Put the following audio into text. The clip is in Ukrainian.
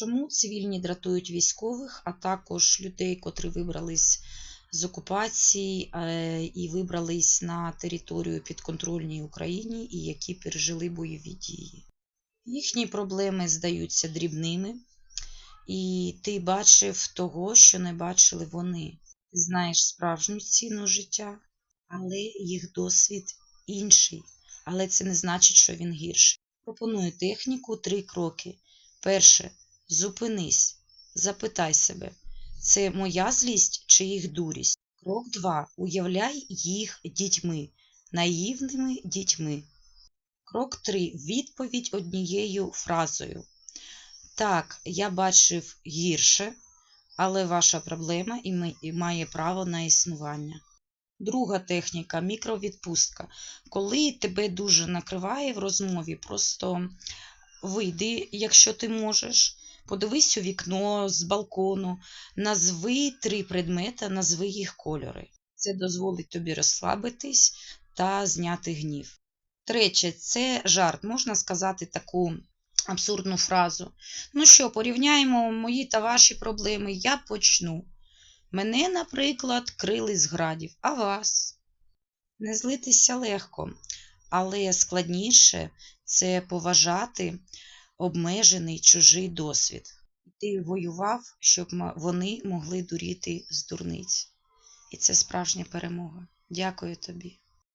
Чому цивільні дратують військових, а також людей, котрі вибрались з окупації е, і вибрались на територію підконтрольній Україні і які пережили бойові дії? Їхні проблеми здаються дрібними, і ти бачив того, що не бачили вони. Ти знаєш справжню ціну життя, але їх досвід інший. Але це не значить, що він гірший. Пропоную техніку три кроки. Перше. Зупинись. Запитай себе, це моя злість чи їх дурість? Крок 2. Уявляй їх дітьми, наївними дітьми. Крок 3. Відповідь однією фразою. Так, я бачив гірше, але ваша проблема і має право на існування. Друга техніка мікровідпустка. Коли тебе дуже накриває в розмові, просто вийди, якщо ти можеш, подивись у вікно з балкону, назви три предмета, назви їх кольори. Це дозволить тобі розслабитись та зняти гнів. Третє це жарт. Можна сказати таку абсурдну фразу. Ну що, порівняємо мої та ваші проблеми, я почну. Мене, наприклад, крили з градів, а вас? Не злитися легко, але складніше це поважати обмежений чужий досвід. Ти воював, щоб вони могли дуріти з дурниць. І це справжня перемога. Дякую тобі.